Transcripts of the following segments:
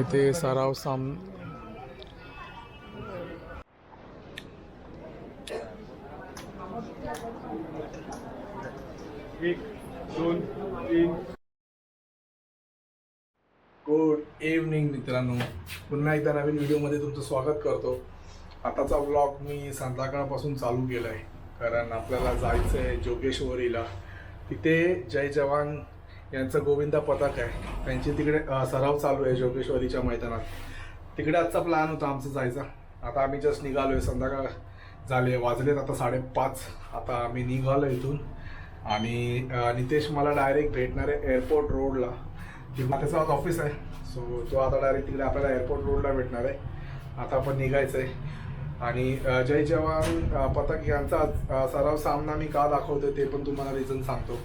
इथे सराव साम एक दोन तीन. गुड इव्हनिंग मित्रांनो. पुन्हा एकदा नवीन व्हिडिओमध्ये तुमचं स्वागत करतो. आताचा ब्लॉग मी संध्याकाळपासून चालू केला आहे कारण आपल्याला जायचं आहे जोगेश्वरीला. तिथे जय जवान यांचं गोविंदा पथक आहे. त्यांची तिकडे सराव चालू आहे जोगेश्वरीच्या मैदानात. तिकडे आजचा प्लॅन होता आमचा जायचा. आता आम्ही जस्ट निघालो आहे संध्याकाळ झाले वाजलेत आता साडेपाच. आता आम्ही निघालो इथून. आणि नितेश मला डायरेक्ट भेटणार आहे एअरपोर्ट रोडला किंवा त्याचं आज ऑफिस आहे. सो तो आता डायरेक्ट तिकडे आपल्याला एअरपोर्ट रोडला भेटणार आहे. आता आपण निघायचं आहे आणि जय जवान पथक यांचा सराव सामना मी का दाखवतोय ते पण तुम्हाला रिझन सांगतो.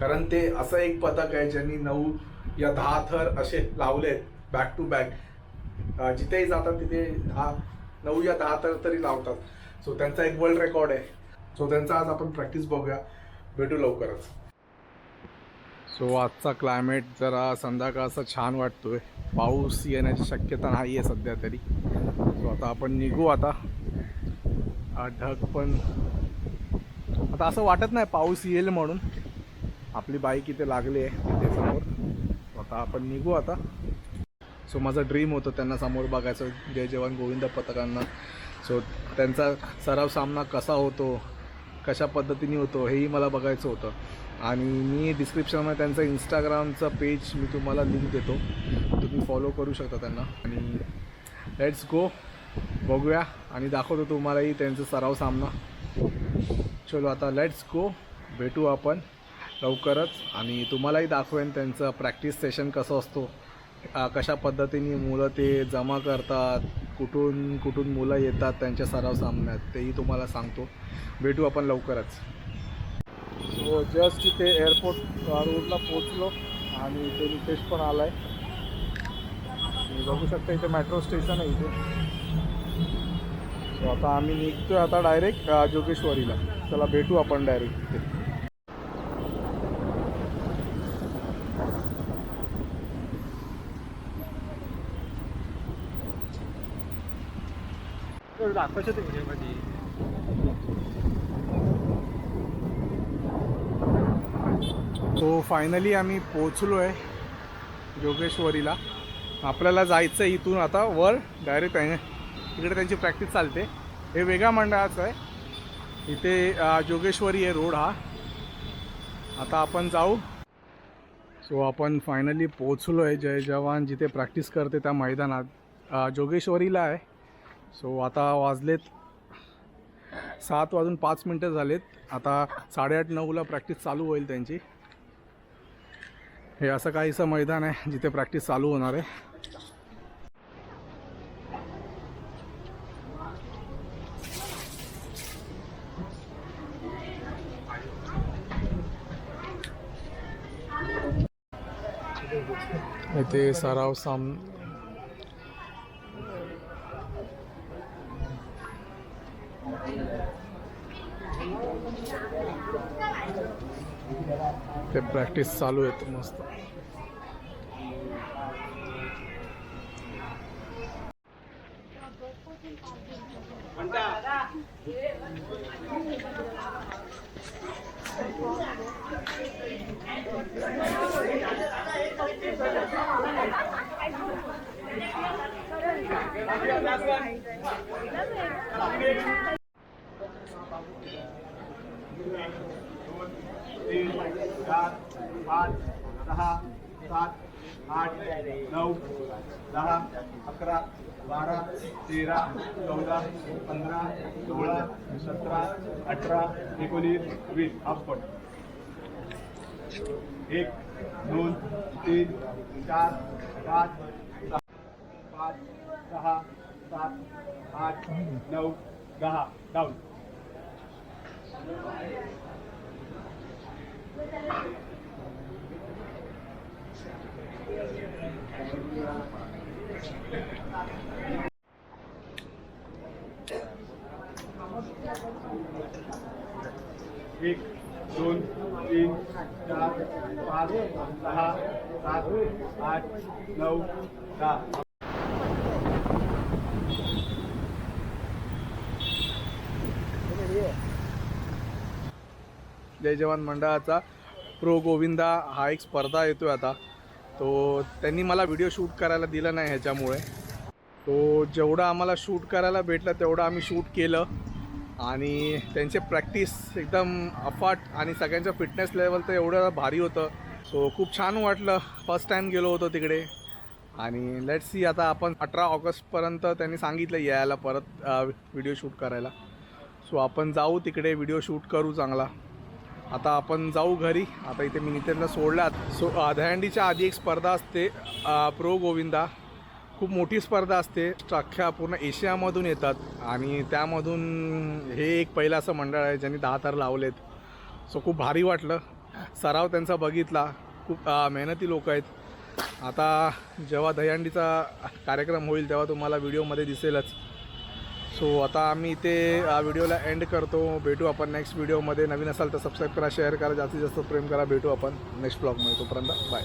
कारण ते असं एक पथक आहे ज्यांनी नऊ या दहा थर असे लावले बॅक टू बॅक जिथेही जातात तिथे दहा नऊ या दहा थर तरी लावतात. सो त्यांचा एक वर्ल्ड रेकॉर्ड आहे. सो त्यांचा आज आपण प्रॅक्टिस बघूया. भेटू लवकरच. सो आजचा क्लायमेट जरा संध्याकाळचा छान वाटतोय. पाऊस येण्याची शक्यता नाही आहे सध्या तरी. सो आता आपण निघू आता. ढग पण आता असं वाटत नाही पाऊस येईल म्हणून. आपली बाईक इथे लागली आहे तिथे समोर. आता आपण निघू आता. सो माझं ड्रीम होतं त्यांना समोर बघायचं. जय जवान गोविंद पथकांना. सो त्यांचा सराव सामना कसा होतो? कशा पद्धतीने होतो? हेही मला बघायचं होतं. आणि मी डिस्क्रिप्शनमध्ये त्यांचं इंस्टाग्रामचं पेज मी तुम्हाला लिंक देतो. तुम्ही फॉलो करू शकता त्यांना. आणि लेट्स गो बघूया आणि दाखवतो तुम्हालाही त्यांचा सराव सामना. चलो आता लेट्स गो भेटू आपण लवकरच आणि तुम्हालाही दाखवेन त्यांचं प्रॅक्टिस सेशन कसं असतो. कशा पद्धतीने मुलं ते जमा करतात कुठून कुठून मुलं येतात त्यांच्या सराव सामन्यात तेही तुम्हाला सांगतो. भेटू आपण लवकरच. सो जस्ट इथे एअरपोर्ट रोडला पोचलो आणि इथे नितेश पण आला आहे बघू शकता इथे मेट्रो स्टेशन आहे इथे. सो आता आम्ही निघतोय आता डायरेक्ट जोगेश्वरीला. चला भेटू आपण डायरेक्ट तिथे. दाखवायचं ते व्हिडिओमध्ये सो फायनली आम्ही पोचलो आहे जोगेश्वरीला. आपल्याला जायचं इथून आता वर डायरेक्ट आहे इकडे त्यांची प्रॅक्टिस चालते. हे वेगळ्या मंडळाचं आहे. इथे जोगेश्वरी आहे रोड हा. आता आपण जाऊ. सो आपण फायनली पोचलो आहे जय जवान. जिथे प्रॅक्टिस करते त्या मैदानात. जोगेश्वरीला आहे. सो आता वाजलेत सात वाजून पाच मिनटं झालेत. आता साडेआठ नऊला प्रॅक्टिस चालू होईल त्यांची. हे असं काहीसं मैदान आहे जिथे प्रॅक्टिस चालू होणार आहे. इथे सराव साम ते प्रॅक्टिस चालू आहेत मस्त। तीन चार पाच सहा सात आठ नऊ दहा अकरा बारा तेरा चौदा पंधरा सोळा सतरा अठरा एकोणीस वीस. हाफपट एक दोन तीन चार पाच सहा पाच सहा सात आठ नऊ दहा डाऊन एक दोन तीन चार पाच सहा सात आठ नऊ दहा. जय जवान मंडळाचा. प्रो गोविंदा हा एक स्पर्धा येतो आहे आता. तो त्यांनी मला व्हिडिओ शूट करायला दिला नाही ह्याच्यामुळे. तो जेवढं आम्हाला शूट करायला भेटलं तेवढं आम्ही शूट केलं. आणि त्यांचे प्रॅक्टिस एकदम अफाट आणि सगळ्यांचं फिटनेस लेवल तर एवढं भारी होतं. सो खूप छान वाटलं. फर्स्ट टाईम गेलो होतो तिकडे. आणि लेट सी आता आपण अठरा ऑगस्टपर्यंत त्यांनी सांगितलं यायला परत व्हिडिओ शूट करायला. सो आपण जाऊ तिकडे व्हिडिओ शूट करू चांगला. आता आपण जाऊ घरी. आता इथे मी नितेनला सोडलात सो दहंडीच्या आधी एक स्पर्धा असते प्रो गोविंदा. खूप मोठी स्पर्धा असते. अख्ख्या पूर्ण एशियामधून येतात. आणि त्यामधून हे एक पहिलं असं मंडळ आहे ज्यांनी दहा तार लावलेत. सो खूप भारी वाटलं. सराव त्यांचा बघितला. खूप मेहनती लोक आहेत. आता जेव्हा दहीहंडीचा कार्यक्रम होईल तेव्हा तुम्हाला व्हिडिओमध्ये दिसेलच. सो आता आम्ही इथे व्हिडिओला एंड करतो. भेटू आपण नेक्स्ट व्हिडिओमध्ये. नवीन असाल तर सबस्क्राईब करा शेअर करा. जास्तीत जास्त प्रेम करा. भेटू आपण नेक्स्ट ब्लॉगमध्ये तोपर्यंत बाय